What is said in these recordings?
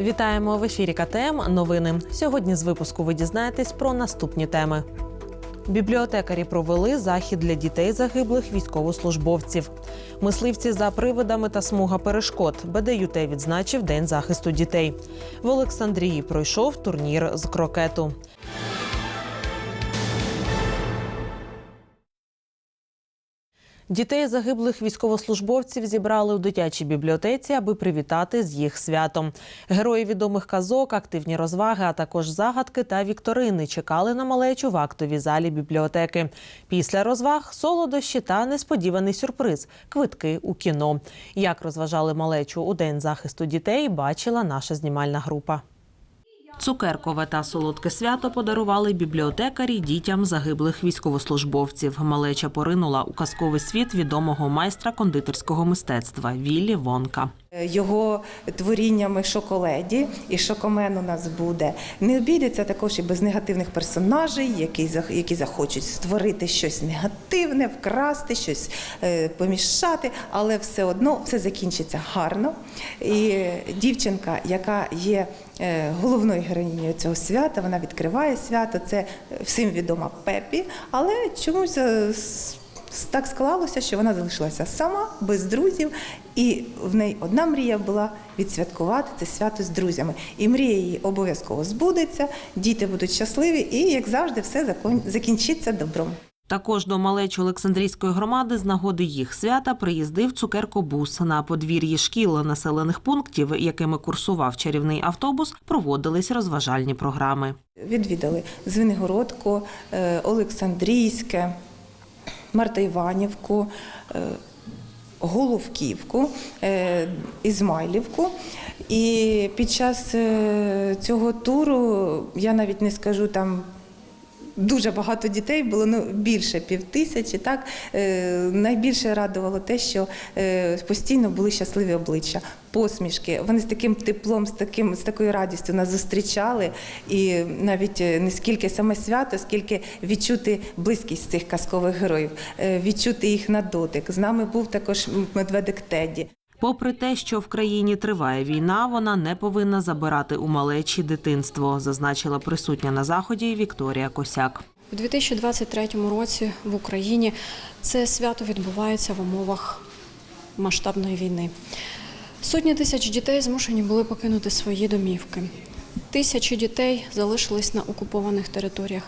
Вітаємо в ефірі КТМ. Новини. Сьогодні з випуску ви дізнаєтесь про наступні теми. Бібліотекарі провели захід для дітей загиблих військовослужбовців. Мисливці за привидами та смуга перешкод. БДЮТ відзначив День захисту дітей. В Олександрії пройшов турнір з крокету. Дітей загиблих військовослужбовців зібрали у дитячій бібліотеці, аби привітати з їх святом. Герої відомих казок, активні розваги, а також загадки та вікторини чекали на малечу в актовій залі бібліотеки. Після розваг солодощі та несподіваний сюрприз квитки у кіно. Як розважали малечу у день захисту дітей, бачила наша знімальна група. Цукеркове та солодке свято подарували бібліотекарі дітям загиблих військовослужбовців. Малеча поринула у казковий світ відомого майстра кондитерського мистецтва Віллі Вонка. Його творіннями шоколеді і шокомен у нас буде. Не обійдеться також і без негативних персонажей, які, які захочуть створити щось негативне, вкрасти, щось е, помішати, але все одно все закінчиться гарно. І дівчинка, яка є головною героїнею цього свята, вона відкриває свято. Це всім відома Пепі, але чомусь. е, так склалося, що вона залишилася сама, без друзів, і в неї одна мрія була відсвяткувати це свято з друзями. І мрія її обов'язково збудеться, діти будуть щасливі, і як завжди, все закінчиться добром. Також до малечі Олександрійської громади з нагоди їх свята приїздив цукеркобус. На подвір'ї шкіл населених пунктів, якими курсував чарівний автобус, проводились розважальні програми. Відвідали Звенигородку, е, Олександрійське, Марта Іванівку, е, Головківку, е, Ізмайлівку. І під час цього туру я навіть не скажу там. Дуже багато дітей було ну більше півтисячі. Так е, найбільше радувало те, що е, постійно були щасливі обличчя, посмішки. Вони з таким теплом, з таким з такою радістю нас зустрічали. І навіть е, не скільки саме свято, скільки відчути близькість цих казкових героїв, відчути їх на дотик. З нами був також медведик Теді. Попри те, що в країні триває війна, вона не повинна забирати у малечі дитинство, зазначила присутня на заході Вікторія Косяк. У 2023 році в Україні це свято відбувається в умовах масштабної війни. Сотні тисяч дітей змушені були покинути свої домівки. Тисячі дітей залишились на окупованих територіях.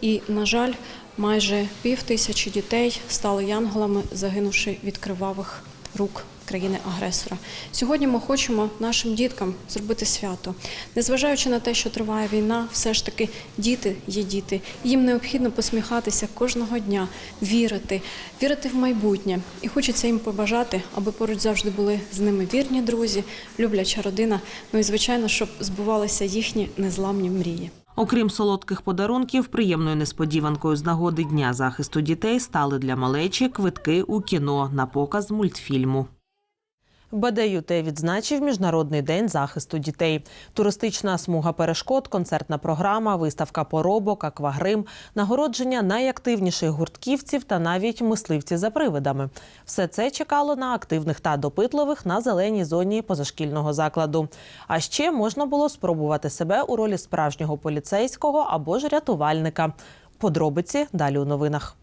І, на жаль, майже пів тисячі дітей стали янголами, загинувши від кривавих рук країни-агресора. Сьогодні ми хочемо нашим діткам зробити свято. Незважаючи на те, що триває війна, все ж таки діти є діти. Їм необхідно посміхатися кожного дня, вірити, вірити в майбутнє. І хочеться їм побажати, аби поруч завжди були з ними вірні друзі, любляча родина. Ну і звичайно, щоб збувалися їхні незламні мрії. Окрім солодких подарунків, приємною несподіванкою з нагоди Дня захисту дітей стали для малечі квитки у кіно на показ мультфільму. БДЮТ відзначив Міжнародний день захисту дітей. Туристична смуга перешкод, концертна програма, виставка поробок, аквагрим, нагородження найактивніших гуртківців та навіть мисливці за привидами. Все це чекало на активних та допитливих на зеленій зоні позашкільного закладу. А ще можна було спробувати себе у ролі справжнього поліцейського або ж рятувальника. Подробиці далі у новинах.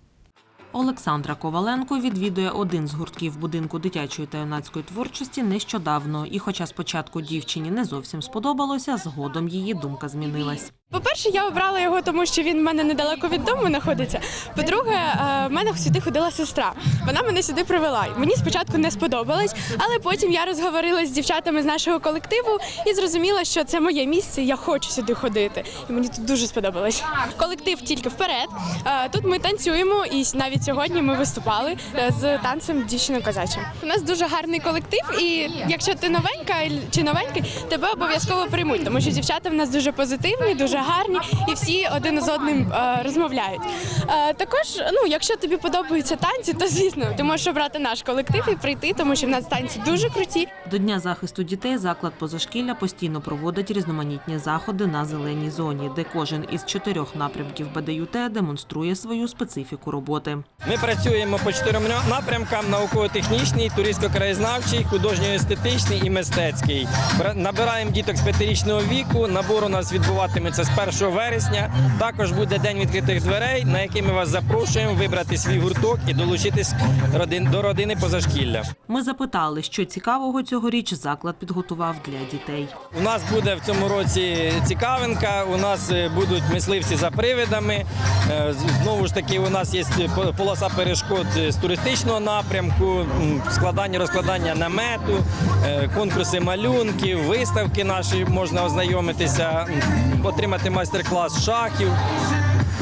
Олександра Коваленко відвідує один з гуртків будинку дитячої та юнацької творчості нещодавно. І, хоча спочатку дівчині не зовсім сподобалося, згодом її думка змінилась. По-перше, я обрала його, тому що він в мене недалеко від дому знаходиться. По-друге, е, в мене сюди ходила сестра. Вона мене сюди привела. Мені спочатку не сподобалось, але потім я розговорилась з дівчатами з нашого колективу і зрозуміла, що це моє місце. Я хочу сюди ходити. І мені тут дуже сподобалось. Колектив тільки вперед. Е, Тут ми танцюємо, і навіть сьогодні ми виступали е, з танцем дівчина козача. У нас дуже гарний колектив, і якщо ти новенька чи новенький, тебе обов'язково приймуть, тому що дівчата в нас дуже позитивні, дуже гарні, і всі один з одним е, розмовляють. Е, також, ну, якщо тобі подобаються танці, то звісно ти можеш обрати наш колектив і прийти, тому що в нас танці дуже круті. До Дня захисту дітей заклад позашкілля постійно проводить різноманітні заходи на зеленій зоні, де кожен із чотирьох напрямків БДЮТ демонструє свою специфіку роботи. Ми працюємо по чотирьом напрямкам: науково-технічний, туристсько-краєзнавчий, художньо-естетичний і мистецький. Бра- Набираємо діток з п'ятирічного віку. Набор у нас відбуватиметься з 1 вересня. Також буде день відкритих дверей, на який ми вас запрошуємо вибрати свій гурток і долучитись до родини позашкілля. Ми запитали, що цікавого цьогоріч заклад підготував для дітей. У нас буде в цьому році цікавинка. У нас е, будуть мисливці за привидами. Е, Знову ж таки, у нас є полоса перешкод е, з туристичного напрямку, складання розкладання намету, конкурси малюнків, виставки наші можна ознайомитися, м, отримати майстер-клас шахів.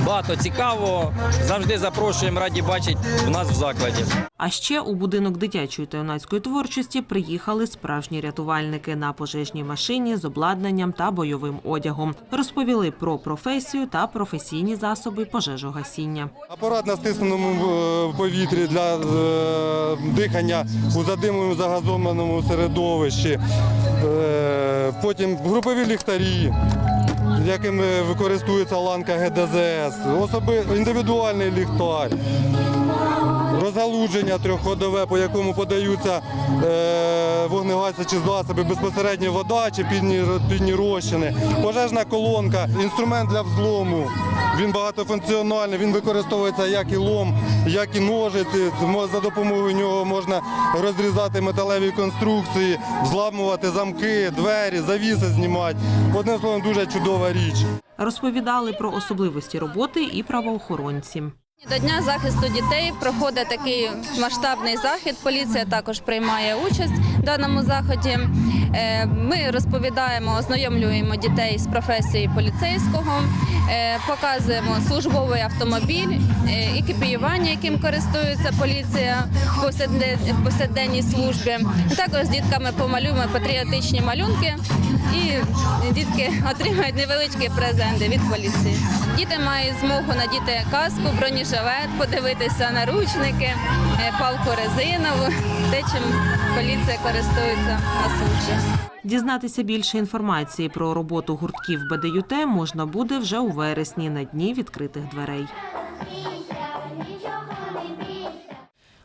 Багато цікавого. Завжди запрошуємо, раді бачити у нас в закладі. А ще у будинок дитячої та юнацької творчості приїхали справжні рятувальники на пожежній машині з обладнанням та бойовим одягом. Розповіли про професію та професійні засоби пожежогасіння. Апарат на стисненому е, повітрі для е, дихання у задимленому загазованому середовищі. Е, потім групові ліхтарі, якими використовується ланка ГДЗС, особи, індивідуальний ліхтар. Розгалудження трьохходове, по якому подаються е, вогнегасячі засоби, безпосередньо вода чи підні, підні розчини, пожежна колонка, інструмент для взлому. Він багатофункціональний, він використовується як і лом, як і ножиці. За допомогою нього можна розрізати металеві конструкції, зламувати замки, двері, завіси знімати. Одним словом, дуже чудова річ. Розповідали про особливості роботи і правоохоронці. До Дня захисту дітей проходить такий масштабний захід. Поліція також приймає участь в даному заході. Е, Ми розповідаємо, ознайомлюємо дітей з професією поліцейського, е, показуємо службовий автомобіль, е, екіпіювання, яким користується поліція в повсякде- повсякденній службі. Також з дітками помалюємо патріотичні малюнки і дітки отримають невеличкі презенти від поліції. Діти мають змогу надіти каску, бронежилет, подивитися наручники, е, палку резинову, те, чим поліція користується на службі. Дізнатися більше інформації про роботу гуртків БДЮТ можна буде вже у вересні на дні відкритих дверей.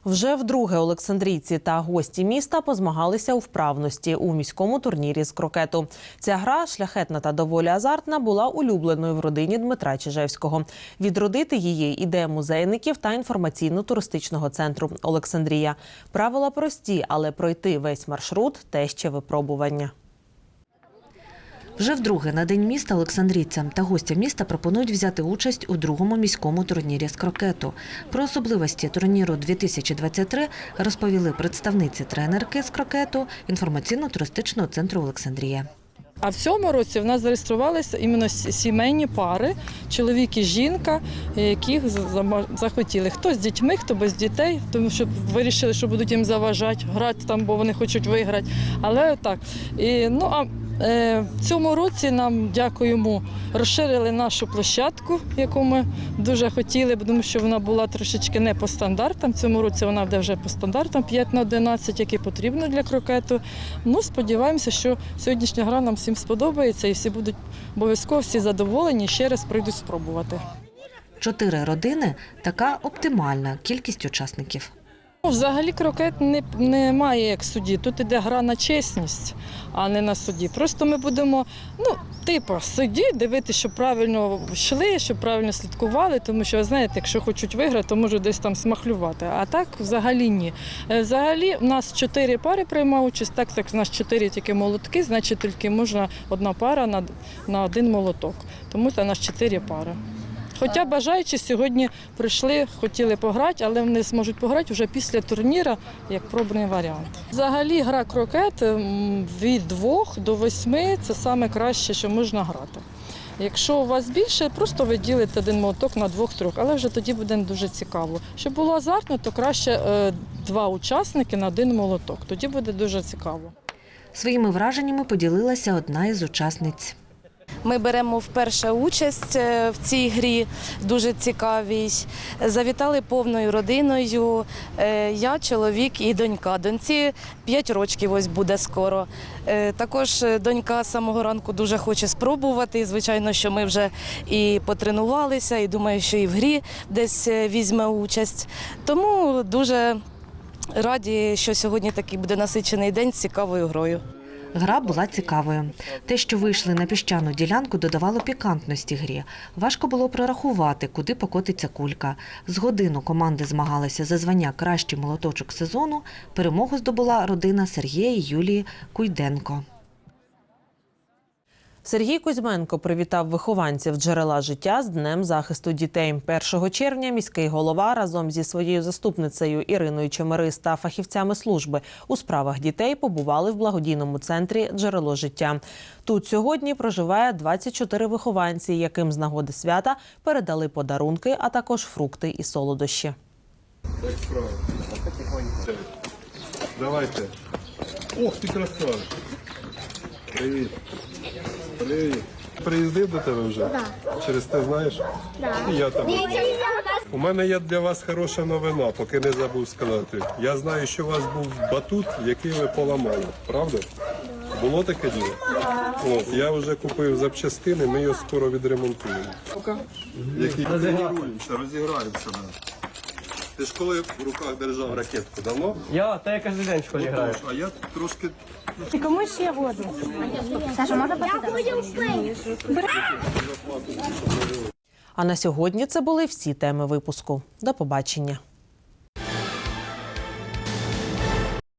Вже вдруге Олександрійці та гості міста позмагалися у вправності у міському турнірі з крокету. Ця гра шляхетна та доволі азартна була улюбленою в родині Дмитра Чижевського. Відродити її ідея музейників та інформаційно-туристичного центру Олександрія. Правила прості, але пройти весь маршрут те ще випробування. Вже вдруге на день міста Олександрійцям та гостям міста пропонують взяти участь у другому міському турнірі з крокету. Про особливості турніру 2023 розповіли представниці тренерки з крокету інформаційно-туристичного центру Олександрія. А в цьому році в нас зареєструвалися іменно сімейні пари, чоловік і жінка, які з- захотіли. Хто з дітьми, хто без дітей, тому що вирішили, що будуть їм заважати, грати там, бо вони хочуть виграти. Але так. І, ну, а в цьому році нам дякуємо, розширили нашу площадку, яку ми дуже хотіли, тому що вона була трошечки не по стандартам. Цьому році вона буде вже по стандартам 5 на 11, які потрібно для крокету. Ну, сподіваємося, що сьогоднішня гра нам всім сподобається і всі будуть обов'язково всі задоволені ще раз прийдуть спробувати. Чотири родини така оптимальна кількість учасників. Ну, Взагалі крокет не, не має як судді. Тут іде гра на чесність, а не на суді. Просто ми будемо, ну, типу, судді, дивитися, щоб правильно йшли, щоб правильно слідкували, тому що, знаєте, якщо хочуть виграти, то можуть десь там смахлювати. А так взагалі ні. Е, Взагалі у нас чотири пари приймає участь, так як у нас чотири тільки молотки, значить тільки можна одна пара на, на один молоток. Тому це у нас чотири пари. Хоча бажаючі сьогодні прийшли, хотіли пограти, але вони зможуть пограти вже після турніру як пробний варіант. Взагалі гра крокет від двох до восьми це саме краще, що можна грати. Якщо у вас більше, просто ви ділите один молоток на двох-трьох, але вже тоді буде дуже цікаво. Щоб було азартно, то краще е, два учасники на один молоток. Тоді буде дуже цікаво. Своїми враженнями поділилася одна із учасниць. Ми беремо вперше участь е, в цій грі, дуже цікавій. Завітали повною родиною. Е, Я, чоловік і донька. Доньці 5 років ось буде скоро. Е, Також донька з самого ранку дуже хоче спробувати. Звичайно, що ми вже і потренувалися, і думаю, що і в грі десь візьме участь. Тому дуже раді, що сьогодні такий буде насичений день з цікавою грою. Гра була цікавою. Те, що вийшли на піщану ділянку, додавало пікантності грі. Важко було прорахувати, куди покотиться кулька. З годину команди змагалися за звання кращий молоточок сезону. Перемогу здобула родина Сергія і Юлії Куйденко. Сергій Кузьменко привітав вихованців джерела життя з Днем захисту дітей. 1 червня міський голова разом зі своєю заступницею Іриною Чемерис та фахівцями служби у справах дітей побували в благодійному центрі Джерело життя. Тут сьогодні проживає 24 вихованці, яким з нагоди свята передали подарунки, а також фрукти і солодощі. Давайте. Ох, ти красавчик. Привіт. Привіт. Приїздив до тебе вже? Так. Через те знаєш? Так. І я тебе. У мене є для вас хороша новина, поки не забув сказати. Я знаю, що у вас був батут, який ви поламали, правда? Було таке діло? От, я вже купив запчастини, ми його скоро відремонтуємо. Які тренуємося, розіграємося. Ти ж коли в руках держав ракетку давно? Я, та я кожен день в школі граю. А я трошки А на сьогодні це були всі теми випуску. До побачення.